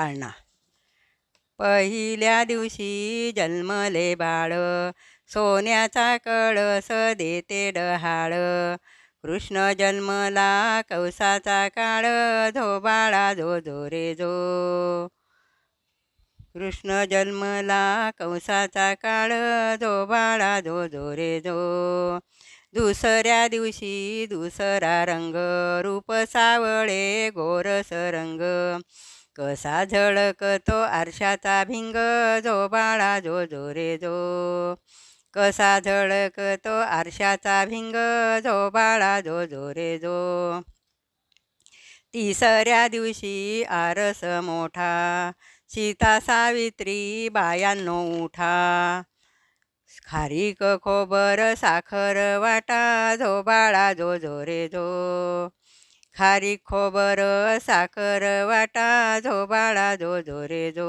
पाळणा पहिल्या दिवशी जन्मले बाळ सोन्याचा कळस देते डहाळ. कृष्ण जन्मला कौसाचा काळ धो बाळा धो धो रे जो. कृष्ण जन्मला कंसाचा काळ धो बाळा धो धो रे धो दुसऱ्या दिवशी दुसरा रंग रूप सावळे गोरस रंग. कसा झळकतो आरशाचा भिंग जो बाळा जो जो रे जो. कसा झळकतो आरशाचा भिंग जो बाळा जो जो रे जो. तिसऱ्या दिवशी आरस मोठा सीता सावित्री बायांनो उठा. खारीक खोबर साखर वाटा जो बाळा जो जो रे जो. खारी खोबर साखर वाटा झो बाळा जो जो रे झो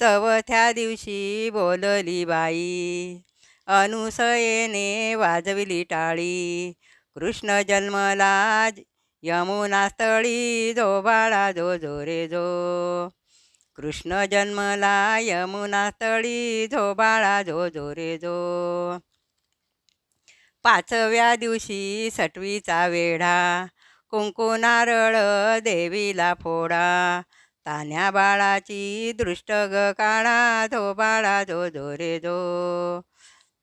चौथ्या दिवशी बोलली बाई अनुसयेने वाजविली टाळी. कृष्ण जन्मला यमुना स्थळी जो बाळा झो झो रे झो कृष्ण जन्मला यमुना स्थळी जो बाळा झो झो रे झो पाचव्या दिवशी सटवीचा वेढा कुंकू नारळ देवीला फोडा. तान्या बाळाची दृष्ट ग काढा. धो बाळा धो धो रे धो.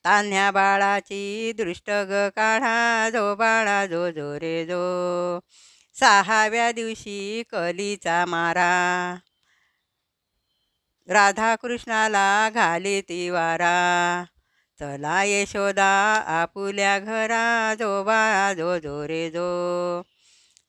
तान्ह्या बाळाची दृष्ट ग काढा. धो बाळा धो धो रे धो. सहाव्या दिवशी कलीचा मारा. राधाकृष्णाला घाली ती वारा. चला यशोदा आपुल्या घरा. जो बाळा जो जो रे जो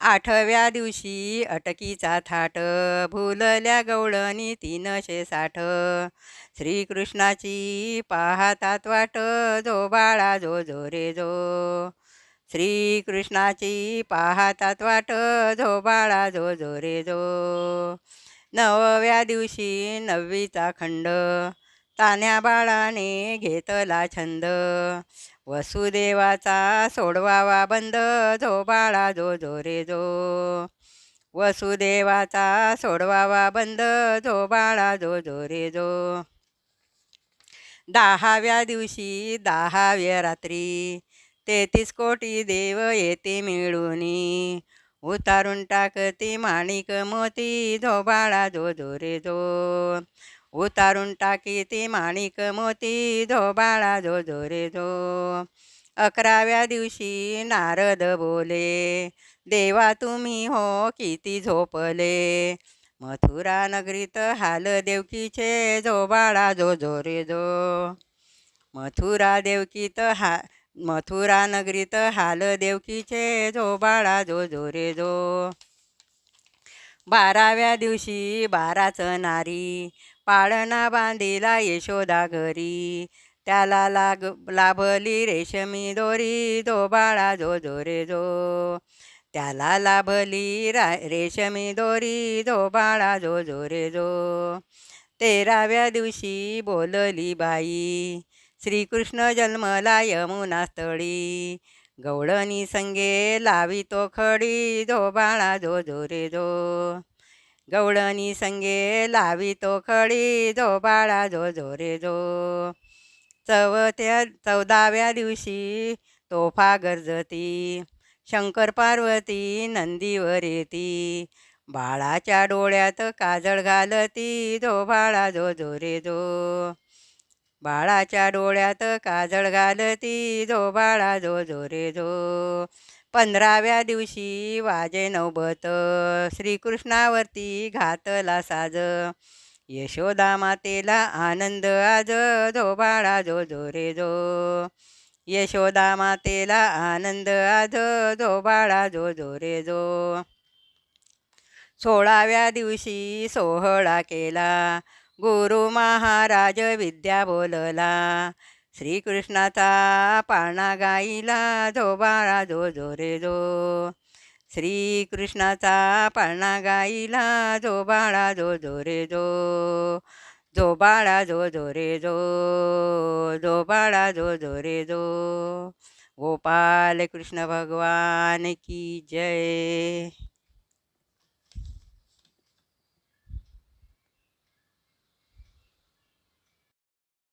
आठव्या दिवशी अटकीचा थाट भुलल्या गवळणी तीनशे साठ. श्रीकृष्णाची पाहतात वाट जो बाळा जो जो रे जो. श्रीकृष्णाची पाहतात वाट जो बाळा जो जो रे जो. नवव्या दिवशी नववीचा खंड तान्या बाळाने घेतला छंद. वसुदेवाचा सोडवावा बंद जो बाळा जो जो रे जो. वसुदेवाचा सोडवावा बंद जो बाळा जो जो रे जो. दहाव्या दिवशी दहाव्या रात्री तेहतीस कोटी देव येते मिळूनी. उतारून टाकती माणिक मोती जो बाळा जो जो रे जो. उतारून टाकी ती माणिक मोती धो बाळा जो धो रे धो. अकराव्या दिवशी नारद बोले देवा तुम्ही हो किती झोपले. मथुरा नगरीत हाल देवकीचे झो बाळा जो झो रे झो मथुरा देवकीत हा मथुरा नगरीत हाल देवकीचे झो बाळा जो झो रे झो बाराव्या दिवशी बाराचं नारी पाळणा बांधिला यशोदा घरी. त्याला लाग लाभली रेशमी दोरी दो बाळा जो जो रे जो. त्याला लाभली रा रेशमी दोरी दो बाळा जो जो रे जो. तेराव्या दिवशी बोलली बाई श्रीकृष्ण जन्मला यमुना स्थळी. गवळणी संगे लावी तो खडी दो बाळा जो जो रे जो. गवळणी संगे लावी तो खडी जो बाळा जो जो रे जो. चौथ्या चौदाव्या दिवशी तोफा गरजती. शंकर पार्वती नंदीवर येती. बाळाच्या डोळ्यात काजळ घालती. जो बाळा जो जो रे जो. बाळाच्या डोळ्यात काजळ घालती जो बाळा जो जो रे जो. पंधराव्या दिवशी वाजे नवबत श्रीकृष्णावरती घातला साज. यशोदा मातेला आनंद आज जो बाळा जो जो रे जो. यशोदा मातेला आनंद आज जो बाळा जो जो रे जो. सोळाव्या दिवशी सोहळा केला गुरु महाराज विद्या बोलला. श्रीकृष्णाचा पाळणा गाईला जो बाळा जो जो रे जो. श्रीकृष्णाचा पाळणा गाईला जो बाळा जो जो रे जो. जो बाळा जो जो रे जो. जो बाळा जो जो रे जो. गोपाल कृष्ण भगवान की जय.